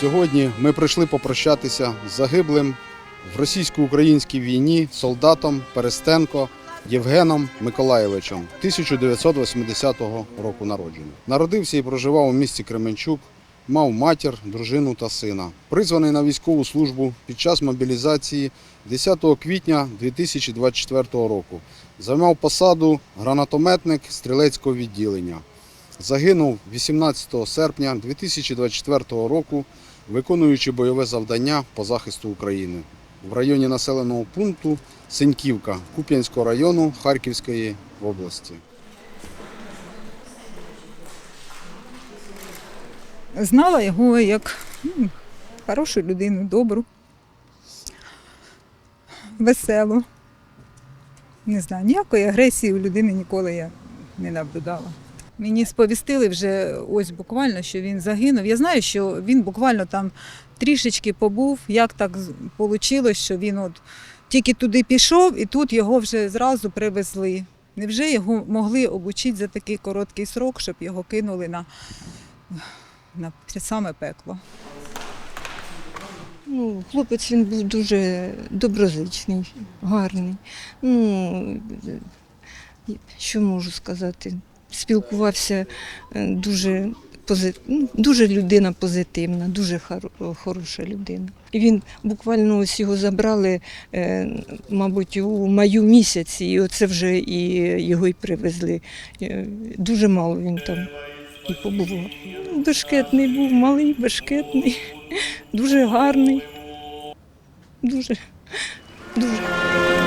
Сьогодні ми прийшли попрощатися з загиблим в російсько-українській війні солдатом Перестенко Євгеном Миколаєвичем 1980 року народження. Народився і проживав у місті Кременчук, мав матір, дружину та сина. Призваний на військову службу під час мобілізації 10 квітня 2024 року. Займав посаду гранатометник стрілецького відділення. Загинув 18 серпня 2024 року, виконуючи бойове завдання по захисту України в районі населеного пункту Синьківка Куп'янського району Харківської області. Знала його як ну, хорошу людину, добру, веселу. Не знаю, ніякої агресії у людини ніколи я не наблюдала. Мені сповістили вже ось буквально, що він загинув. Я знаю, що він буквально там трішечки побув, як так вийшло, що він от тільки туди пішов і тут його вже зразу привезли. Невже його могли обучити за такий короткий срок, щоб його кинули на на саме пекло. Ну, хлопець він був дуже доброзичний, гарний. Ну, що можу сказати? Спілкувався е, дуже ну, дуже людина позитивна, дуже хороша людина. І він буквально ось його забрали, е, мабуть, у маю місяці, і оце вже і його й привезли. Е, Дуже мало він там і побував. Ну, Бешкетний був, малий, бешкетний, дуже гарний. Дуже, дуже.